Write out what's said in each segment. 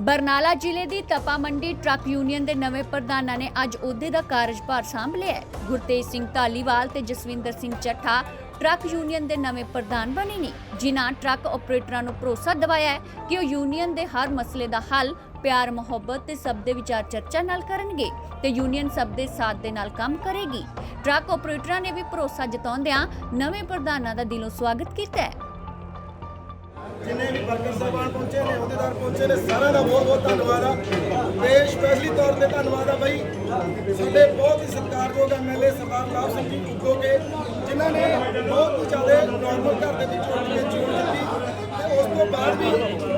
ਬਰਨਾਲਾ ਜ਼ਿਲ੍ਹੇ ਦੀ Tapa Mandi truck union ਦੇ ਨਵੇਂ ਪ੍ਰਧਾਨਾਂ ਨੇ ਅੱਜ ਅਹੁਦੇ ਦਾ ਕਾਰਜਭਾਰ ਸੰਭ ਲਿਆ ਗੁਰਤੇਜ ਸਿੰਘ ਧਾਲੀਵਾਲ ਤੇ ਜਸਵਿੰਦਰ ਸਿੰਘ ਚੱਠਾ ਟਰੱਕ ਯੂਨੀਅਨ ਦੇ ਨਵੇਂ ਪ੍ਰਧਾਨ ਬਣੇ ਨੇ, ਜਿਨ੍ਹਾਂ ਟਰੱਕ ਆਪਰੇਟਰਾਂ ਨੂੰ ਭਰੋਸਾ ਦਿਵਾਇਆ ਹੈ ਕਿ ਉਹ ਯੂਨੀਅਨ ਦੇ ਹਰ ਮਸਲੇ ਦਾ ਹੱਲ, ਪਿਆਰ, ਮੁਹੱਬਤ ਤੇ ਸਭ ਦੇ ਵਿਚਾਰ ਚਰਚਾ ਨਾਲ ਕਰਨਗੇ ਤੇ ਯੂਨੀਅਨ ਸਭ ਦੇ ਸਾਥ ਦੇ ਨਾਲ ਕੰਮ ਕਰੇਗੀ। ਟਰੱਕ ਆਪਰੇਟਰਾਂ ਨੇ ਵੀ ਭਰੋਸਾ ਜਤਾਉਂਦਿਆਂ ਨਵੇਂ ਪ੍ਰਧਾਨਾਂ ਦਾ ਦਿਲੋਂ ਸਵਾਗਤ ਕੀਤਾ ਹੈ। ਜਿੰਨੇ ਵੀ ਵਰਕਰ ਸਾਹਿਬਾਨ ਪਹੁੰਚੇ ਨੇ, ਅਹੁਦੇਦਾਰ ਪਹੁੰਚੇ ਨੇ, ਸਾਰਿਆਂ ਦਾ ਬਹੁਤ ਬਹੁਤ ਧੰਨਵਾਦ ਆ। ਤੇ ਸਪੈਸ਼ਲੀ ਤੌਰ ਤੇ ਧੰਨਵਾਦ ਆ ਬਾਈ। ਸਾਡੇ ਬਹੁਤ ਹੀ ਸਤਿਕਾਰਯੋਗ ਐਮਐਲਏ ਸਰਦਾਰ ਲਾਭ ਸਿੰਘ ਜੀ ਉੱਗੋ ਕੇ, ਜਿਨ੍ਹਾਂ ਨੇ ਬਹੁਤ ਹੀ ਜ਼ਿਆਦਾ ਨਾਰਮਲ ਘਰ ਦੇ ਵਿੱਚ ਉੱਠ ਕੇ ਚੋਣ ਦਿੱਤੀ ਤੇ ਉਸ ਤੋਂ ਬਾਅਦ ਵੀ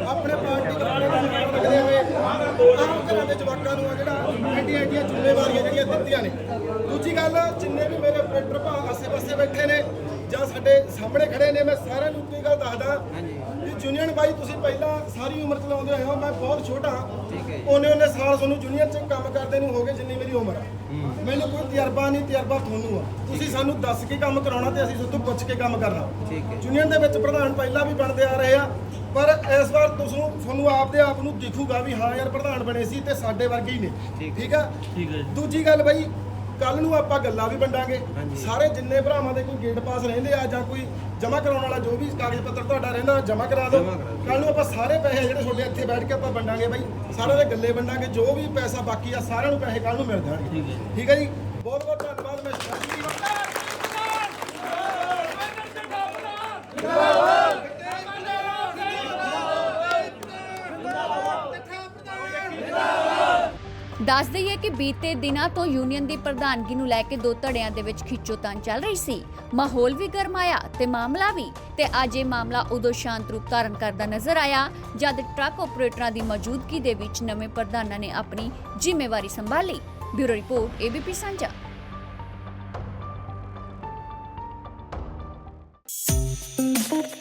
ਆਪਣੇ ਪਾਰਟੀ ਵਰਕਰਾਂ ਦਾ ਨਾਲ ਰੱਖਦੇ ਹੋਏ ਆਮ ਘਰਾਂ ਦੇ ਜਵਾਕਾਂ ਨੂੰ ਆ ਜਿਹੜਾ ਐਡੀਆਂ ਐਡੀਆਂ ਜ਼ਿੰਮੇਵਾਰੀਆਂ ਜਿਹੜੀਆਂ ਦਿੱਤੀਆਂ ਨੇ। ਦੂਜੀ ਗੱਲ, ਜਿੰਨੇ ਵੀ ਮੇਰੇ ਆਪਰੇਟਰ ਭਾ ਆਸੇ-ਪਾਸੇ ਬੈਠੇ ਸਾਡੇ ਸਾਹਮਣੇ ਖੜੇ ਨੇ ਮੈਂ ਸਾਰਿਆਂ ਨੂੰ ਇੱਕੋ ਗੱਲ ਦੱਸਦਾ ਵੀ ਜੂਨੀਅਰ ਬਾਈ ਤੁਸੀਂ ਪਹਿਲਾਂ ਸਾਰੀ ਉਮਰ ਚਲਾਉਂਦੇ ਆਏ ਹੋ ਮੈਂ ਬਹੁਤ ਛੋਟਾ ਉਹਨੇ ਉਹਨੇ ਸਾਲ ਤੁਹਾਨੂੰ ਜੂਨੀਅਰ ਚ ਕੰਮ ਕਰਦੇ ਨੂੰ ਹੋ ਗਏ ਜਿੰਨੀ ਮੇਰੀ ਉਮਰ ਆ। ਮੈਨੂੰ ਕੋਈ ਤਜਰਬਾ ਨਹੀਂ ਤਜਰਬਾ ਤੁਹਾਨੂੰ ਆ। ਤੁਸੀਂ ਸਾਨੂੰ ਦੱਸ ਕੇ ਕੰਮ ਕਰਾਉਣਾ ਤੇ ਅਸੀਂ ਤੁਹਾਨੂੰ ਪੁੱਛ ਕੇ ਕੰਮ ਕਰਨਾ। ਜੂਨੀਅਰ ਦੇ ਵਿੱਚ ਪ੍ਰਧਾਨ ਪਹਿਲਾਂ ਵੀ ਬਣਦੇ ਆ ਰਹੇ ਆ ਪਰ ਇਸ ਵਾਰ ਤੁਸੀਂ ਤੁਹਾਨੂੰ ਆਪਦੇ ਆਪ ਨੂੰ ਦਿਖੂਗਾ ਵੀ ਹਾਂ ਯਾਰ ਪ੍ਰਧਾਨ ਬਣੇ ਸੀ ਤੇ ਸਾਡੇ ਵਰਗੇ ਹੀ ਨੇ। ਠੀਕ ਆ? ਦੂਜੀ ਗੱਲ ਬਈ ਕੱਲ ਨੂੰ ਆਪਾਂ ਗੱਲਾਂ ਵੀ ਵੰਡਾਂਗੇ। ਸਾਰੇ ਜਿੰਨੇ ਭਰਾਵਾਂ ਦੇ ਕੋਈ ਗੇਟ ਪਾਸ ਰਹਿੰਦੇ ਆ ਜਾਂ ਕੋਈ ਜਮ੍ਹਾਂ ਕਰਾਉਣ ਵਾਲਾ ਜੋ ਵੀ ਕਾਗਜ਼ ਪੱਤਰ ਤੁਹਾਡਾ ਰਹਿੰਦਾ ਜਮ੍ਹਾਂ ਕਰਾ ਦਿਓ। ਕੱਲ ਨੂੰ ਆਪਾਂ ਸਾਰੇ ਪੈਸੇ ਜਿਹੜੇ ਤੁਹਾਡੇ ਇੱਥੇ ਬੈਠ ਕੇ ਆਪਾਂ ਵੰਡਾਂਗੇ ਬਈ। ਸਾਰਿਆਂ ਦੇ ਗੱਲੇ ਵੰਡਾਂਗੇ ਜੋ ਵੀ ਪੈਸਾ ਬਾਕੀ ਆ ਸਾਰਿਆਂ ਨੂੰ ਪੈਸੇ ਕੱਲ ਨੂੰ ਮਿਲ ਜਾਣਗੇ। ਠੀਕ ਹੈ। ਜੀ। ਬਹੁਤ ਬਹੁਤ ਧੰਨਵਾਦ ਮੈਂ ਸਪੈਸ਼ਲੀ ਦੱਸ ਦਈਏ ਕਿ ਬੀਤੇ ਦਿਨਾਂ ਤੋਂ ਯੂਨੀਅਨ ਦੀ ਪ੍ਰਧਾਨਗੀ ਨੂੰ ਲੈ ਕੇ ਦੋ ਧੜਿਆਂ ਦੇ ਵਿੱਚ ਖਿੱਚੋਤਾਣ ਚੱਲ ਰਹੀ ਸੀ। ਮਾਹੌਲ ਵੀ ਗਰਮਾਇਆ ਤੇ ਮਾਮਲਾ ਵੀ, ਤੇ ਅੱਜ ਇਹ ਮਾਮਲਾ ਉਦੋਂ ਸ਼ਾਂਤ ਰੂਪ ਧਾਰਨ ਕਰਦਾ ਨਜ਼ਰ ਆਇਆ, ਜਦ ਟਰੱਕ ਆਪਰੇਟਰਾਂ ਦੀ ਮੌਜੂਦਗੀ ਦੇ ਵਿੱਚ ਨਵੇਂ ਪ੍ਰਧਾਨਾਂ ਨੇ ਆਪਣੀ ਜ਼ਿੰਮੇਵਾਰੀ ਸੰਭਾਲੀ। Bureau report, ABP Sanjha. Thank